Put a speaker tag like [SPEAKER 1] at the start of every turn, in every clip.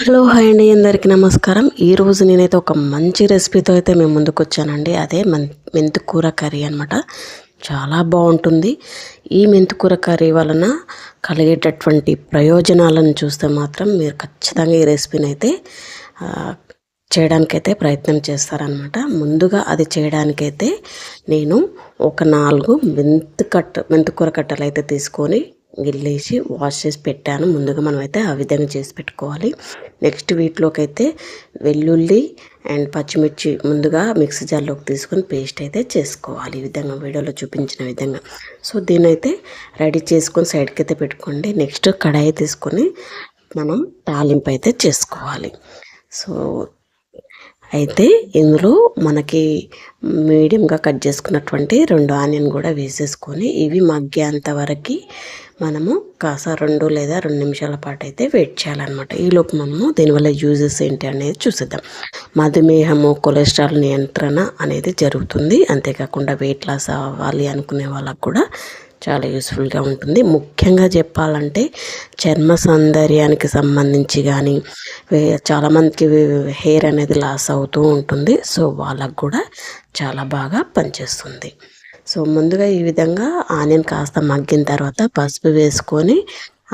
[SPEAKER 1] Hello hi అండి. అందరికీ నమస్కారం. ఈరోజు నేనైతే ఒక మంచి రెసిపీతో అయితే మేము ముందుకు వచ్చానండి. అదే మన్ మెంతికూర కర్రీ అనమాట చాలా బాగుంటుంది. ఈ మెంతికూర కర్రీ వలన కలిగేటటువంటి ప్రయోజనాలను చూస్తే మాత్రం మీరు ఖచ్చితంగా ఈ రెసిపీని అయితే చేయడానికైతే ప్రయత్నం చేస్తారనమాట ముందుగా అది చేయడానికైతే నేను ఒక నాలుగు మెంతు కట్ట మెంతికూర కట్టలు అయితే తీసుకొని గిల్లేసి వాష్ చేసి పెట్టాను. ముందుగా మనం అయితే ఆ విధంగా చేసి పెట్టుకోవాలి. నెక్స్ట్ వీటిలోకి అయితే వెల్లుల్లి అండ్ పచ్చిమిర్చి ముందుగా మిక్సీ జార్లోకి తీసుకొని పేస్ట్ అయితే చేసుకోవాలి. ఈ విధంగా వీడియోలో చూపించిన విధంగా. సో దీనైతే అయితే రెడీ చేసుకొని సైడ్కి అయితే పెట్టుకోండి. నెక్స్ట్ కడాయి తీసుకొని మనం తాలింపు అయితే చేసుకోవాలి. సో అయితే ఇందులో మనకి మీడియంగా కట్ చేసుకున్నటువంటి రెండు ఆనియన్ కూడా వేసేసుకొని ఇవి మగ్గేంత వరకు మనము కాస రెండు లేదా రెండు నిమిషాల పాటు అయితే వెయిట్ చేయాలన్నమాట. ఈలోపు మనము దీనివల్ల యూజెస్ ఏంటి అనేది చూసేద్దాం. మధుమేహము కొలెస్ట్రాల్ నియంత్రణ అనేది జరుగుతుంది. అంతేకాకుండా వెయిట్ లాస్ అవ్వాలి అనుకునే వాళ్ళకు కూడా చాలా యూస్ఫుల్గా ఉంటుంది. ముఖ్యంగా చెప్పాలంటే చర్మ సౌందర్యానికి సంబంధించి కానీ చాలామందికి హెయిర్ అనేది లాస్ అవుతూ ఉంటుంది. సో వాళ్ళకు కూడా చాలా బాగా పనిచేస్తుంది. సో ముందుగా ఈ విధంగా ఆనియన్ కాస్త మగ్గిన తర్వాత పసుపు వేసుకొని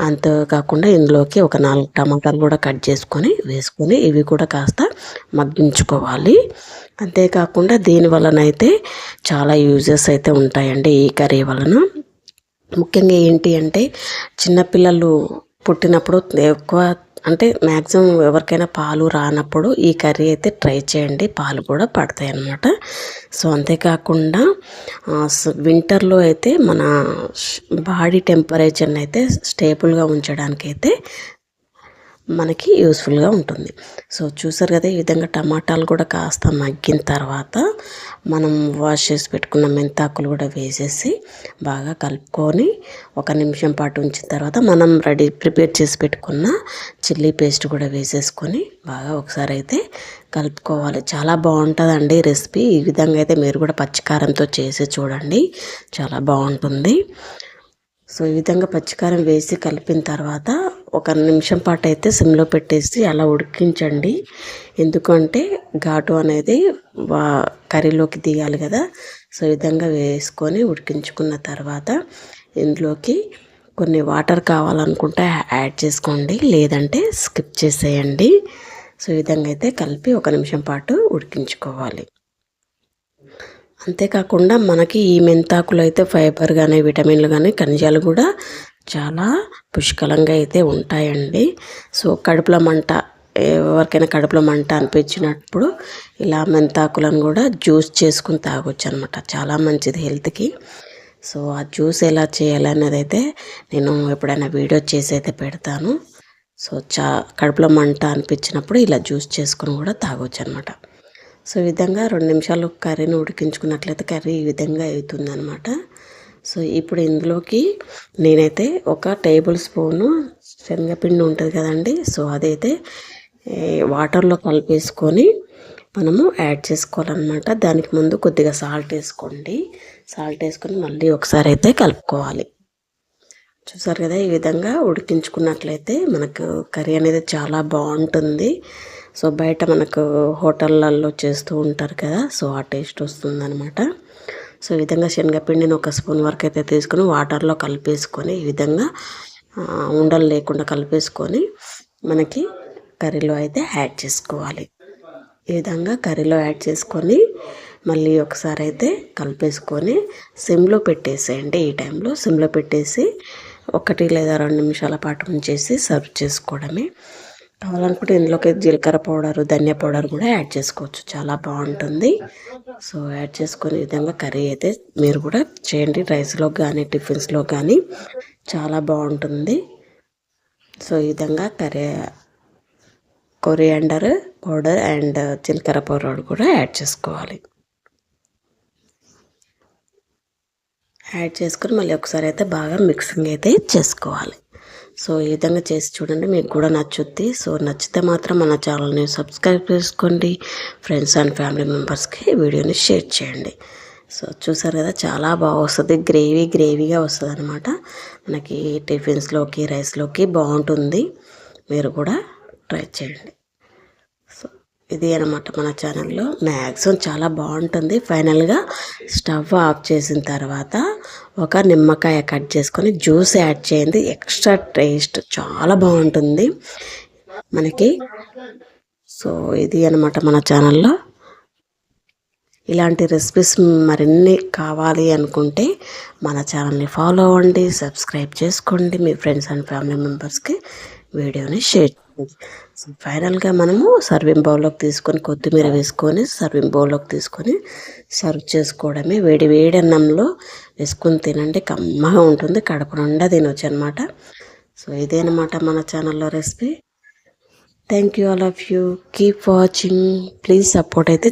[SPEAKER 1] అంతేకాకుండా ఇందులోకి ఒక నాలుగు టమాటాలు కూడా కట్ చేసుకొని వేసుకొని ఇవి కూడా కాస్త మగ్గించుకోవాలి. అంతేకాకుండా దీని వలన అయితే చాలా యూజెస్ అయితే ఉంటాయండి ఈ కర్రీ వలన. ముఖ్యంగా ఏంటి అంటే చిన్నపిల్లలు పుట్టినప్పుడు ఎక్కువ అంటే మ్యాక్సిమం ఎవరికైనా పాలు రానప్పుడు ఈ కర్రీ అయితే ట్రై చేయండి. పాలు కూడా పడతాయి అన్నమాట. సో అంతేకాకుండా వింటర్లో అయితే మన బాడీ టెంపరేచర్ని అయితే స్టేబుల్గా ఉంచడానికి అయితే మనకి యూస్ఫుల్గా ఉంటుంది. సో చూసారు కదా ఈ విధంగా టమాటాలు కూడా కాస్త మగ్గిన తర్వాత మనం వాష్ చేసి పెట్టుకున్న మెంతాకులు కూడా వేసేసి బాగా కలుపుకొని ఒక నిమిషం పాటు ఉంచిన తర్వాత మనం రెడీ ప్రిపేర్ చేసి పెట్టుకున్న చిల్లీ పేస్ట్ కూడా వేసేసుకొని బాగా ఒకసారి అయితే కలుపుకోవాలి. చాలా బాగుంటుందండి రెసిపీ. ఈ విధంగా అయితే మీరు కూడా పచ్చికారంతో చేసి చూడండి. చాలా బాగుంటుంది. సో ఈ విధంగా పచ్చికారం వేసి కలిపిన తర్వాత ఒక నిమిషం పాటు అయితే సిమ్లో పెట్టేసి అలా ఉడికించండి. ఎందుకంటే ఘాటు అనేది వా కర్రీలోకి దిగాలి కదా. సో విధంగా వేసుకొని ఉడికించుకున్న తర్వాత ఇందులోకి కొన్ని వాటర్ కావాలనుకుంటే యాడ్ చేసుకోండి. లేదంటే స్కిప్ చేసేయండి. సో ఈ విధంగా అయితే కలిపి ఒక నిమిషం పాటు ఉడికించుకోవాలి. అంతేకాకుండా మనకి ఈ మెంతాకులు అయితే ఫైబర్ కానీ విటమిన్లు కానీ ఖనిజాలు కూడా చాలా పుష్కలంగా అయితే ఉంటాయండి. సో కడుపులో మంట ఎవరికైనా కడుపులో మంట అనిపించినప్పుడు ఇలా మెంతాకులను కూడా జ్యూస్ చేసుకుని తాగొచ్చు అనమాట చాలా మంచిది హెల్త్కి. సో ఆ జ్యూస్ ఎలా చేయాలనేది అయితే నేను ఎప్పుడైనా వీడియో చేసి అయితే పెడతాను. సో చా కడుపులో మంట అనిపించినప్పుడు ఇలా జ్యూస్ చేసుకుని కూడా తాగొచ్చు అనమాట సో ఈ విధంగా రెండు నిమిషాలు కర్రీని ఉడికించుకున్నట్లయితే కర్రీ ఈ విధంగా అవుతుందన్నమాట సో ఇప్పుడు ఇందులోకి నేనైతే ఒక టేబుల్ స్పూను శనగపిండి ఉంటుంది కదండి సో అదైతే వాటర్లో కలిపేసుకొని మనము యాడ్ చేసుకోవాలన్నమాట. దానికి ముందు కొద్దిగా సాల్ట్ వేసుకోండి. సాల్ట్ వేసుకొని మళ్ళీ ఒకసారి అయితే కలుపుకోవాలి. చూసారు కదా ఈ విధంగా ఉడికించుకున్నట్లయితే మనకు కర్రీ అనేది చాలా బాగుంటుంది. సో బయట మనకు హోటళ్ళల్లో చేస్తూ ఉంటారు కదా సో ఆ టేస్ట్ వస్తుందన్నమాట. సో ఈ విధంగా శనగపిండిని ఒక స్పూన్ వరకు అయితే తీసుకొని వాటర్లో కలిపేసుకొని ఈ విధంగా ఉండలు లేకుండా కలిపేసుకొని మనకి కర్రీలో అయితే యాడ్ చేసుకోవాలి. ఈ విధంగా కర్రీలో యాడ్ చేసుకొని మళ్ళీ ఒకసారి అయితే కలిపేసుకొని సిమ్లో పెట్టేసేయండి. ఈ టైంలో సిమ్లో పెట్టేసి ఒకటి లేదా రెండు నిమిషాల పాటు ఉంచేసి సర్వ్ చేసుకోవడమే. కావాలనుకుంటే ఇందులోకి జీలకర్ర పౌడర్ ధనియా పౌడర్ కూడా యాడ్ చేసుకోవచ్చు. చాలా బాగుంటుంది. సో యాడ్ చేసుకునే విధంగా కర్రీ అయితే మీరు కూడా చేయండి. రైస్లో కానీ టిఫిన్స్లో కానీ చాలా బాగుంటుంది. సో ఈ విధంగా కర్రీ కొరియాండర్ పౌడర్ అండ్ జీలకర్ర పౌడర్ కూడా యాడ్ చేసుకోవాలి. యాడ్ చేసుకొని మళ్ళీ ఒకసారి అయితే బాగా మిక్సింగ్ అయితే చేసుకోవాలి. సో ఈ విధంగా చేసి చూడండి. మీకు కూడా నచ్చుద్ది. సో నచ్చితే మాత్రం మన ఛానల్ని సబ్స్క్రైబ్ చేసుకోండి. ఫ్రెండ్స్ అండ్ ఫ్యామిలీ మెంబర్స్కి వీడియోని షేర్ చేయండి. సో చూసారు కదా చాలా బాగా వస్తుంది. గ్రేవీ గ్రేవీగా వస్తుంది అనమాట మనకి టిఫిన్స్లోకి రైస్లోకి బాగుంటుంది. మీరు కూడా ట్రై చేయండి. ఇది అనమాట మన ఛానల్లో మ్యాక్సిమం చాలా బాగుంటుంది. ఫైనల్గా స్టవ్ ఆఫ్ చేసిన తర్వాత ఒక నిమ్మకాయ కట్ చేసుకొని జ్యూస్ యాడ్ చేయండి. ఎక్స్ట్రా టేస్ట్ చాలా బాగుంటుంది. మనకి సో ఇది అనమాట మన ఛానల్లో ఇలాంటి రెసిపీస్ మరిన్ని కావాలి అనుకుంటే మన ఛానల్ని ఫాలో అవ్వండి సబ్స్క్రైబ్ చేసుకోండి. మీ ఫ్రెండ్స్ అండ్ ఫ్యామిలీ మెంబర్స్కి వీడియోని షేర్ సో ఫైనల్గా మనము సర్వింగ్ బౌల్లోకి తీసుకొని కొత్తిమీర వేసుకొని సర్వింగ్ బౌల్లోకి తీసుకొని సర్వ్ చేసుకోవడమే. వేడి వేడి అన్నంలో వేసుకొని తినండి. కమ్మగా ఉంటుంది. కడప నిండా తినొచ్చు అనమాట సో ఇదేనమాట మన ఛానల్లో recipe thank you all of you keep watching please support అయితే